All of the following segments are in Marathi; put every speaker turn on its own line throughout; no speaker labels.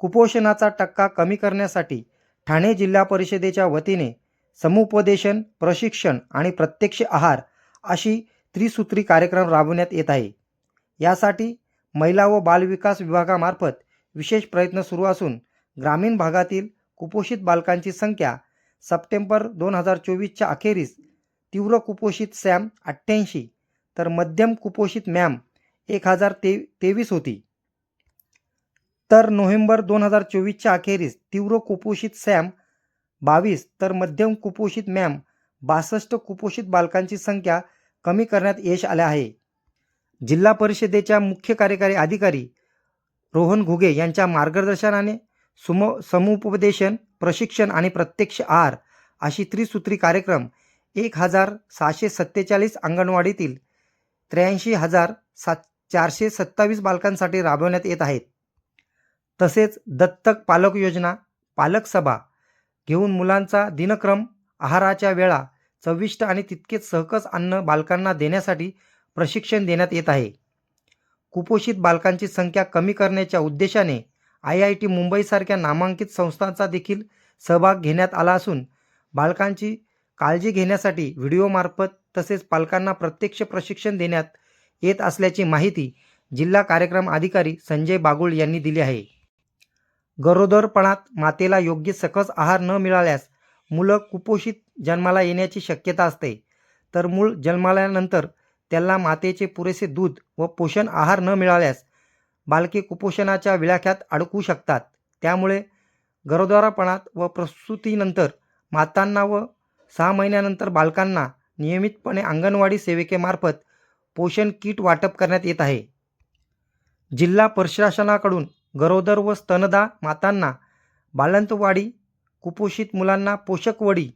कुपोषणाचा टक्का कमी करण्यासाठी ठाणे जिल्हा परिषदेच्या वतीने समुपदेशन प्रशिक्षण आणि प्रत्यक्ष आहार अशी त्रिसूत्री कार्यक्रम राबवण्यात येत आहे. यासाठी महिला व बालविकास विभागामार्फत विशेष प्रयत्न सुरू असून ग्रामीण भागातील कुपोषित बालकांची संख्या सप्टेंबर दोन हजार चोवीसच्या अखेरीस तीव्र कुपोषित सॅम अठ्ठ्याऐंशी तर मध्यम कुपोषित मॅम एक हजार ते तेवीस होती. तर नोव्हेंबर दोन हजार चोवीसच्या अखेरीस तीव्र कुपोषित सॅम बावीस तर मध्यम कुपोषित मॅम बासष्ट कुपोषित बालकांची संख्या कमी करण्यात यश आले आहे. जिल्हा परिषदेच्या मुख्य कार्यकारी अधिकारी रोहन घुगे यांच्या मार्गदर्शनाने सुम समुपदेशन प्रशिक्षण आणि प्रत्यक्ष आहार अशी त्रिसूत्री कार्यक्रम एक हजार सहाशे सत्तेचाळीस अंगणवाडीतील त्र्याऐंशी हजार सात चारशे सत्तावीस बालकांसाठी राबवण्यात येत आहेत. तसेच दत्तक पालक योजना पालक सभा घेऊन मुलांचा दिनक्रम आहाराच्या वेळा चविष्ट आणि तितकेच सहकस अन्न बालकांना देण्यासाठी प्रशिक्षण देण्यात येत आहे. कुपोषित बालकांची संख्या कमी करण्याच्या उद्देशाने आय आय टी मुंबईसारख्या नामांकित संस्थांचा देखील सहभाग घेण्यात आला असून बालकांची काळजी घेण्यासाठी व्हिडिओमार्फत तसेच पालकांना प्रत्यक्ष प्रशिक्षण देण्यात येत असल्याची माहिती जिल्हा कार्यक्रम अधिकारी संजय बागुल यांनी दिली आहे. गरोदरपणात मातेला योग्य सकस आहार न मिळाल्यास मुलं कुपोषित जन्माला येण्याची शक्यता असते. तर मूळ जन्माल्यानंतर त्याला मातेचे पुरेसे दूध व पोषण आहार न मिळाल्यास बालके कुपोषणाच्या विळाख्यात अडकू शकतात. त्यामुळे गरोदरपणात व प्रसूतीनंतर मातांना व सहा महिन्यानंतर बालकांना नियमितपणे अंगणवाडी सेविकेमार्फत पोषण किट वाटप करण्यात येत आहे. जिल्हा प्रशासनाकडून गरोदर व स्तनदा मातांना बालंतवाडी कुपोषित मुलांना पोषक वडी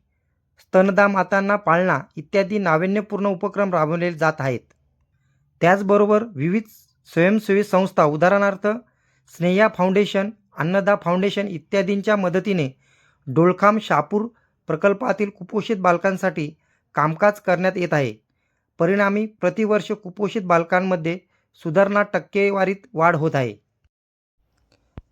स्तनदा मातांना पाळणा इत्यादी नाविन्यपूर्ण उपक्रम राबवले जात आहेत. त्याचबरोबर विविध स्वयंसेवी संस्था उदाहरणार्थ स्नेहा फाउंडेशन अन्नदा फाउंडेशन इत्यादींच्या मदतीने डोळखाम शापूर प्रकल्पातील कुपोषित बालकांसाठी कामकाज करण्यात येत आहे. परिणामी प्रतिवर्ष कुपोषित बालकांमध्ये सुधारणा टक्केवारीत वाढ होत आहे.